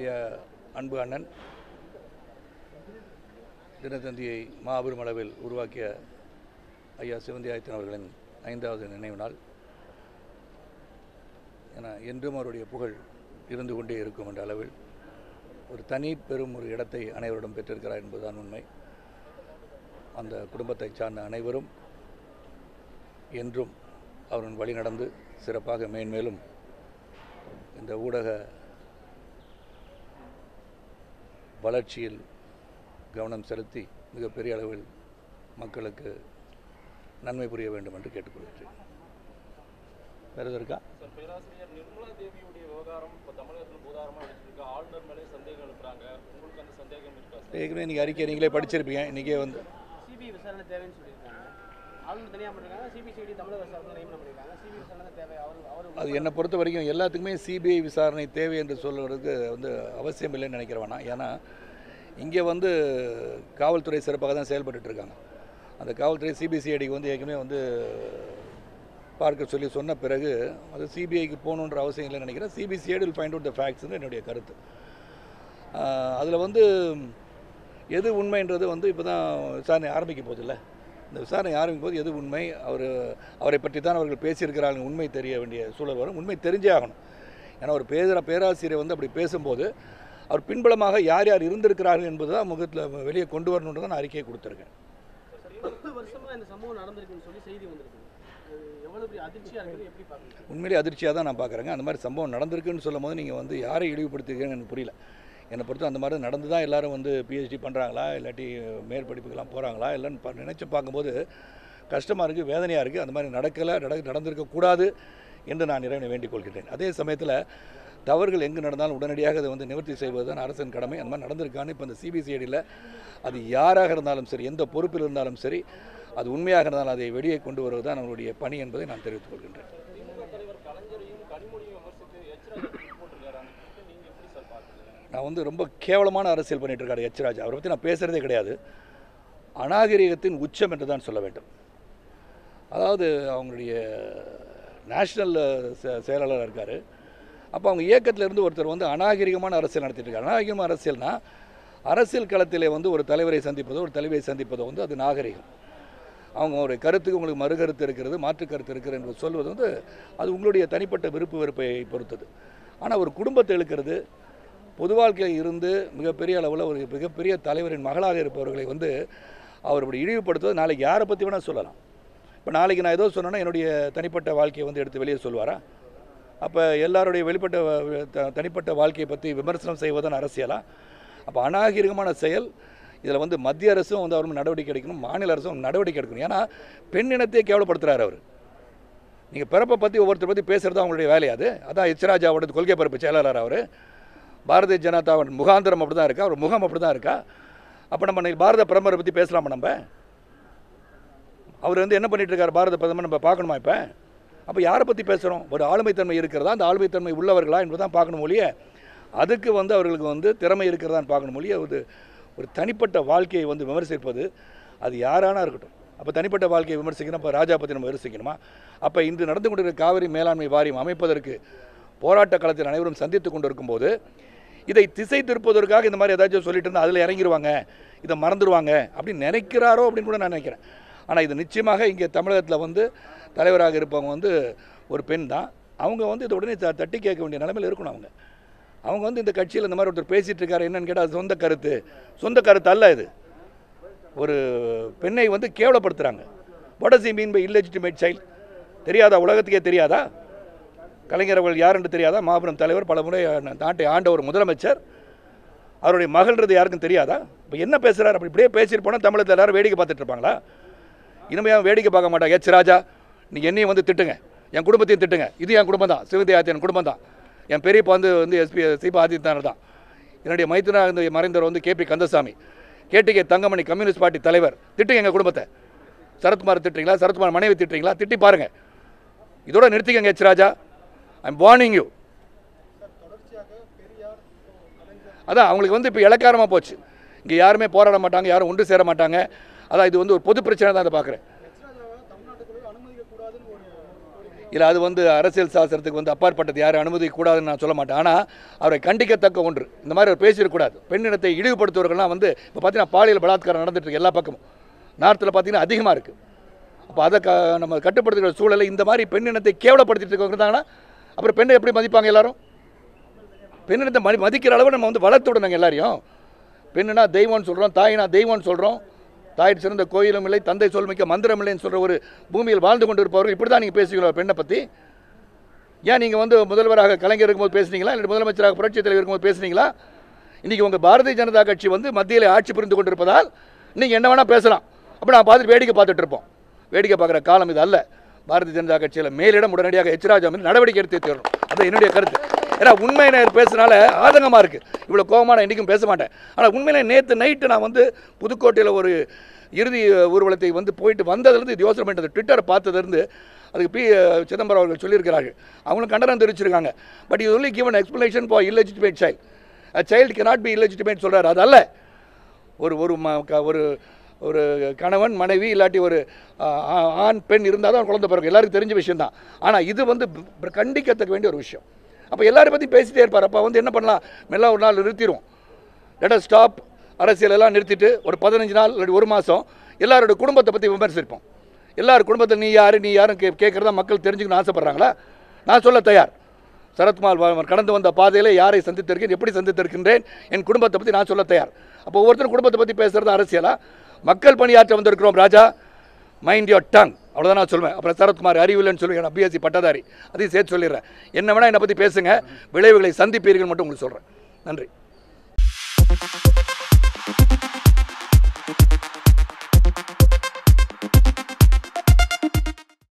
என்னுடைய அன்பு அண்ணன் தினத்தந்தியை மாபெரும் அளவில் உருவாக்கிய ஐயா சிவந்தி ஆயத்தன் அவர்களின் ஐந்தாவது நினைவு நாள். என என்றும் அவருடைய புகழ் இருந்து கொண்டே இருக்கும் என்ற அளவில் ஒரு தனி பெரும் ஒரு இடத்தை அனைவரிடம் பெற்றிருக்கிறார் என்பதுதான் உண்மை. அந்த குடும்பத்தைச் சார்ந்த அனைவரும் என்றும் அவரின் வழி நடந்து சிறப்பாக மேன்மேலும் இந்த ஊடக வளர்ச்சியில் கவனம் செலுத்தி மிகப்பெரிய அளவில் மக்களுக்கு நன்மை புரிய வேண்டும் என்று கேட்டுக்கொள்கிறேன் வேறு இருக்கா? சார் பேராசிரியர் நிர்மலா தேவியுடைய விவகாரம் இப்போ தமிழகத்தில் பூதாரமாக எடுத்துருக்கு ஆளுநர் மேலே சந்தேகம் எழுப்புறாங்க. உங்களுக்கு அந்த சந்தேகம் இருக்கா ஏற்கனவே நீங்கள் அறிக்கை நீங்களே படிச்சிருப்பீங்க. இன்றைக்கே வந்து சிபிஐ விசாரணை தேவைன்னு சொல்லியிருக்காங்க. அது என்னை பொறுத்த வரைக்கும் எல்லாத்துக்குமே சிபிஐ விசாரணை தேவை என்று சொல்வதற்கு வந்து அவசியம் இல்லைன்னு நினைக்கிறவனா வேணாம் ஏன்னா இங்கே வந்து காவல்துறை சிறப்பாக தான் செயல்பட்டுருக்காங்க இருக்காங்க. அந்த காவல்துறை சிபிசிஐடிக்கு வந்து ஏற்கனவே வந்து பார்க்க சொல்லி சொன்ன பிறகு அது சிபிஐக்கு போகணுன்ற அவசியம் இல்லைன்னு நினைக்கிறேன். CBCID will find out the ஃபேக்ட்ஸ்னு என்னுடைய கருத்து. அதில் வந்து எது உண்மைன்றது வந்து இப்போ தான் விசாரணை ஆரம்பிக்க போதில்லை இந்த விசாரணை ஆரம்பிக்கும் போது எது உண்மை? அவர் அவரை பற்றி தான் அவர்கள் பேசியிருக்கிறார்கள். உண்மை தெரிய வேண்டிய சூழல் வரும். உண்மை தெரிஞ்சே ஆகணும். ஏன்னா ஒரு பேசுகிற பேராசிரியர் வந்து அப்படி பேசும்போது அவர் பின்புலமாக யார் யார் இருந்திருக்கிறார்கள் என்பது தான் முகத்தில் வெளியே கொண்டு வரணுன்றது நான் அறிக்கையை கொடுத்துருக்கேன். உண்மையிலே அதிர்ச்சியாக தான் நான் பார்க்குறேங்க. அந்த மாதிரி சம்பவம் நடந்திருக்குன்னு சொல்லும் போது நீங்கள் வந்து யாரை இழிவுபடுத்துகிறீங்கன்னு எனக்கு புரியல. என்னை பொறுத்து அந்த மாதிரி நடந்து தான் எல்லாரும் வந்து பிஹெச்டி பண்ணுறாங்களா இல்லாட்டி மேற்படிப்புக்கெல்லாம் போகிறாங்களா இல்லைன்னு நினச்சி பார்க்கும்போது கஷ்டமாக இருக்குது வேதனையாக இருக்குது அந்த மாதிரி நடக்கலை நட நடந்திருக்கக்கூடாது என்று நான் இறைவனை வேண்டிக் கொள்கிறேன் அதே சமயத்தில் தவறுகள் எங்கு நடந்தாலும் உடனடியாக அதை வந்து நிவர்த்தி செய்வது தான் அரசின் கடமை. அந்த மாதிரி நடந்திருக்கான்னு இப்போ இந்த சிபிசிஐடியில் அது யாராக இருந்தாலும் சரி எந்த பொறுப்பில் இருந்தாலும் சரி அது உண்மையாக இருந்தாலும் அதை வெளியே கொண்டு வருவது தான் நம்மளுடைய பணி என்பதை நான் தெரிவித்துக் கொள்கின்றேன் திமுக தலைவர் கலைஞரையும் கனிமொழியும் விமர்சித்து எச்ராஜா போட்டிருக்காரு அந்த ட்வீட்டை நீங்கள் எப்படி சார் பார்க்குறீங்க நான் வந்து ரொம்ப கேவலமான அரசியல் பண்ணிகிட்டு இருக்காரு எச் ராஜா. அவரை பற்றி நான் பேசுகிறதே கிடையாது. அநாகரிகத்தின் உச்சம் என்று தான் சொல்ல வேண்டும். அதாவது அவங்களுடைய நேஷ்னல் செயலாளராக இருக்கார். அப்போ அவங்க இயக்கத்தில் இருந்து ஒருத்தர் வந்து அநாகரிகமான அரசியல் நடத்திட்டு இருக்காரு அநாகரிகமான அரசியல்னால் அரசியல் களத்திலே வந்து ஒரு தலைவரை சந்திப்பதோ ஒரு தலைவியை சந்திப்பதோ வந்து அது நாகரிகம். அவங்க ஒரு கருத்துக்கு உங்களுக்கு மறு கருத்து இருக்கிறது மாற்று கருத்து இருக்கிறது என்று சொல்வது வந்து அது உங்களுடைய தனிப்பட்ட விருப்பு வெறுப்பை பொறுத்தது. ஆனால் ஒரு குடும்பத்தை இழுக்கிறது பொது வாழ்க்கையில் இருந்து மிகப்பெரிய அளவில் ஒரு மிகப்பெரிய தலைவரின் மகளாக இருப்பவர்களை வந்து அவர் இப்படி இழிவுபடுத்துவது நாளைக்கு யாரை பற்றி வேணால் சொல்லலாம். இப்போ நாளைக்கு நான் ஏதோ சொன்னேன்னா என்னுடைய தனிப்பட்ட வாழ்க்கையை வந்து எடுத்து வெளியே சொல்வாரா? அப்போ எல்லாருடைய வெளிப்பட்ட த- தனிப்பட்ட வாழ்க்கையை பற்றி விமர்சனம் செய்வதன் அரசியலா? அப்போ அநாகரிகமான செயல் இதில் வந்து மத்திய அரசும் வந்து அவரும் நடவடிக்கை எடுக்கணும் மாநில அரசும் நடவடிக்கை எடுக்கணும். ஏன்னா பெண் இனத்தையே கேவலப்படுத்துகிறார் அவர். நீங்கள் பிறப்பை பற்றி ஒவ்வொருத்தர் பற்றி பேசுகிறது அவங்களுடைய வேலையாது அதான் எச்ராஜாவோட கொள்கை பரப்பு செயலாளர் அவர். பாரதிய ஜனதாவின் முகாந்திரம் அப்படி தான் இருக்கா? அவர் முகம் அப்படி தான் இருக்கா? அப்போ நம்ம பாரத பிரதமரை பற்றி பேசலாமா நம்ம? அவர் வந்து என்ன பண்ணிட்டு இருக்காரு பாரத பிரதமர் நம்ம பார்க்கணுமா இப்போ? அப்போ யாரை பற்றி பேசுகிறோம் ஒரு ஆளுமைத்தன்மை இருக்கிறதா? அந்த ஆளுமைத்தன்மை உள்ளவர்களா என்பது தான் பார்க்கணும் ஒழிய அதுக்கு வந்து அவர்களுக்கு வந்து திறமை இருக்கிறதான்னு பார்க்கணும் ஒழிய ஒரு ஒரு தனிப்பட்ட வாழ்க்கையை வந்து விமர்சிப்பது அது யாரானா இருக்கட்டும். அப்போ தனிப்பட்ட வாழ்க்கையை விமர்சிக்கணும் அப்போ ராஜா பற்றி நம்ம விமர்சிக்கணுமா? அப்போ இன்று நடந்து கொண்டிருக்கிற காவிரி மேலாண்மை வாரியம் அமைப்பதற்கு போராட்ட களத்தில் அனைவரும் சந்தித்து கொண்டு இருக்கும்போது இதை திசை திருப்பதற்காக இந்த மாதிரி ஏதாச்சும் சொல்லிட்டு இருந்தால் அதில் இறங்கிடுவாங்க இதை மறந்துடுவாங்க அப்படின்னு நினைக்கிறாரோ அப்படின்னு கூட நான் நினைக்கிறேன். ஆனால் இது நிச்சயமாக இங்கே தமிழகத்தில் வந்து தலைவராக இருப்பவங்க வந்து ஒரு பெண் தான். அவங்க வந்து இதை உடனே த- தட்டி கேட்க வேண்டிய நிலைமையில் இருக்கணும் அவங்க. அவங்க வந்து இந்த கட்சியில் இந்த மாதிரி ஒருத்தர் பேசிகிட்டு இருக்காரு என்னன்னு கேட்டால் அது சொந்த கருத்து. சொந்த கருத்து அல்ல இது. ஒரு பெண்ணை வந்து கேவலப்படுத்துகிறாங்க வடசி மீன் பை இல்லெஜிட்டிமேட் சைல்டு தெரியாதா? உலகத்துக்கே தெரியாதா? கலைஞர் அவர்கள் யார் என்று தெரியாதா? மாபெரும் தலைவர் பல முறை நாட்டை ஆண்ட ஒரு முதலமைச்சர். அவருடைய மகள்ன்றது யாருக்கும் தெரியாதா? இப்போ என்ன பேசுகிறார் அப்படி இப்படியே பேசிட்டு போனால் தமிழகத்தில் எல்லாரும் வேடிக்கை பார்த்துட்டு இருப்பாங்களா? இனிமையாக வேடிக்கை பார்க்க மாட்டாங்க எச் ராஜா நீ என்னையும் வந்து திட்டுங்க. என் குடும்பத்தையும் திட்டுங்க. இது என் குடும்பம் தான். சிவந்தி ஆதித்யன் குடும்பம் தான். என் பெரியப்பா வந்து வந்து எஸ்பி சிபி ஆதித்யநாதர் தான். என்னுடைய மைத்துனா இந்த மறைந்தவர் வந்து KP Kandasamy. KTK Thangamani communist party தலைவர். திட்டுங்க எங்கள் குடும்பத்தை. சரத்குமார் திட்டுறீங்களா? சரத்குமார் மனைவி திட்டுறீங்களா? திட்டி பாருங்கள் இதோட நிறுத்திக்கங்க H Raja. I'm warning you அதான் அவங்களுக்கு வந்து இப்போ இலக்காரமாக போச்சு. இங்கே யாருமே போராட மாட்டாங்க யாரும் ஒன்று சேர மாட்டாங்க. அதான் இது வந்து ஒரு பொது பிரச்சனை தான் அதை பார்க்குறேன். இல்லை அது வந்து அரசியல் சாஸ்திரத்துக்கு வந்து அப்பாற்பட்டது யாரும் அனுமதிக்க கூடாதுன்னு நான் சொல்ல மாட்டேன். ஆனால் அவரை கண்டிக்கத்தக்க ஒன்று. இந்த மாதிரி அவர் பேசிடக்கூடாது. பெண்ணினத்தை இழிவுபடுத்துவர்கள்லாம் வந்து இப்போ பார்த்தீங்கன்னா பாலியல் பலாத்காரம் நடந்துட்டு இருக்கு எல்லா பக்கமும். நார்த்தில் பார்த்தீங்கன்னா அதிகமாக இருக்குது அப்போ அதை க நம்ம கட்டுப்படுத்துகிற சூழலை இந்த மாதிரி பெண்ணினத்தை கேவலப்படுத்திட்டு இருக்கிறாங்கன்னா அப்புறம் பெண்ணை எப்படி மதிப்பாங்க எல்லாரும்? பெண்ணிடத்தை மதி மதிக்கிற அளவு நம்ம வந்து வளர்த்து விடணுங்க எல்லாரையும். பெண்ணுனா தெய்வம்னு சொல்கிறோம் தாயினா தெய்வம்னு சொல்கிறோம் தாய் சிறந்த கோயிலும் இல்லை தந்தை சொல்மிக்க மந்திரம் இல்லைன்னு சொல்கிற ஒரு பூமியில் வாழ்ந்து கொண்டு இருப்பவர்கள் இப்படி தான் நீங்கள் பேசுகிறோம் பெண்ணை பற்றி ஏன் நீங்கள் வந்து முதல்வராக கலைஞர் இருக்கும்போது பேசுனீங்களா? இல்லை முதலமைச்சராக புரட்சித் தலைவர் இருக்கும்போது பேசுனீங்களா? இன்றைக்கி உங்கள் பாரதிய ஜனதா கட்சி வந்து மத்தியில் ஆட்சி புரிந்து கொண்டிருப்பதால் நீங்கள் என்ன வேணால் பேசலாம். அப்போ நான் பார்த்துட்டு வேடிக்கை பார்த்துட்ருப்போம் வேடிக்கை பார்க்குற காலம் இது அல்ல. பாரதிய ஜனதா கட்சியில் மேலிடம் உடனடியாக எச் ராஜா மீது நடவடிக்கை எடுத்து தீரணும். அது என்னுடைய கருத்து. ஏன்னா உண்மையினர் பேசுனால ஆதங்கமாக இருக்குது இவ்வளோ கோபமாக நான் இன்றைக்கும் பேச மாட்டேன். ஆனால் உண்மையிலே நேற்று நைட்டு நான் வந்து புதுக்கோட்டையில் ஒரு இறுதி ஊர்வலத்தை வந்து போயிட்டு வந்ததுலேருந்து இது யோசனை பண்ணிட்டு ட்விட்டரை பார்த்ததுலேருந்து அதுக்கு பி சிதம்பரம் அவர்கள் சொல்லியிருக்கிறார்கள். அவங்களும் கண்டனம் தெரிவிச்சிருக்காங்க. பட் இது only given explanation for illegitimate child child not be illegitimate சொல்கிறார் அது அல்ல. ஒரு ஒரு ம க- ஒரு ஒரு கணவன் மனைவி இல்லாட்டி ஒரு ஆண் பெண் இருந்தால் தான் குழந்தை பிறகு எல்லாருக்கும் தெரிஞ்ச விஷயம் தான் ஆனால் இது வந்து கண்டிக்கத்தக்க வேண்டிய ஒரு விஷயம். அப்போ எல்லாரை பற்றி பேசிட்டே இருப்பார். அப்போ வந்து என்ன பண்ணலாம்? மெல்ல ஒரு நாள் நிறுத்திடுவோம் லெட் ஸ்டாப் அரசியல் எல்லாம் நிறுத்திட்டு ஒரு பதினஞ்சு நாள் இல்லாட்டி ஒரு மாதம் எல்லாரோட குடும்பத்தை பற்றி விமர்சிப்போம். எல்லார் குடும்பத்தில் நீ யார் நீ யாரும் கே கேட்குறதா மக்கள் தெரிஞ்சுக்கணும்னு ஆசைப்பட்றாங்களா? நான் சொல்ல தயார். சரத்குமார் கடந்து வந்த பாதையில் யாரை சந்தித்திருக்கேன் எப்படி சந்தித்திருக்கின்றேன் என் குடும்பத்தை பற்றி நான் சொல்ல தயார். அப்போ ஒவ்வொருத்தரும் குடும்பத்தை பற்றி பேசுகிறது அரசியலாக மக்கள் பணியாற்ற வந்திருக்கிறோம் ராஜா. மைண்ட் யோர் டங் அவ்வளோதான் நான் சொல்லுவேன் அப்புறம் சரத்குமார் அறிவில்லைன்னு சொல்லுவேன் நான் பிஎஸ்சி பட்டதாரி. அதையும் சேர்த்து சொல்லிடுறேன். என்ன வேணால் என்னை பற்றி பேசுங்க. விளைவுகளை சந்திப்பீர்கள் மட்டும் உங்களுக்கு சொல்கிறேன் நன்றி.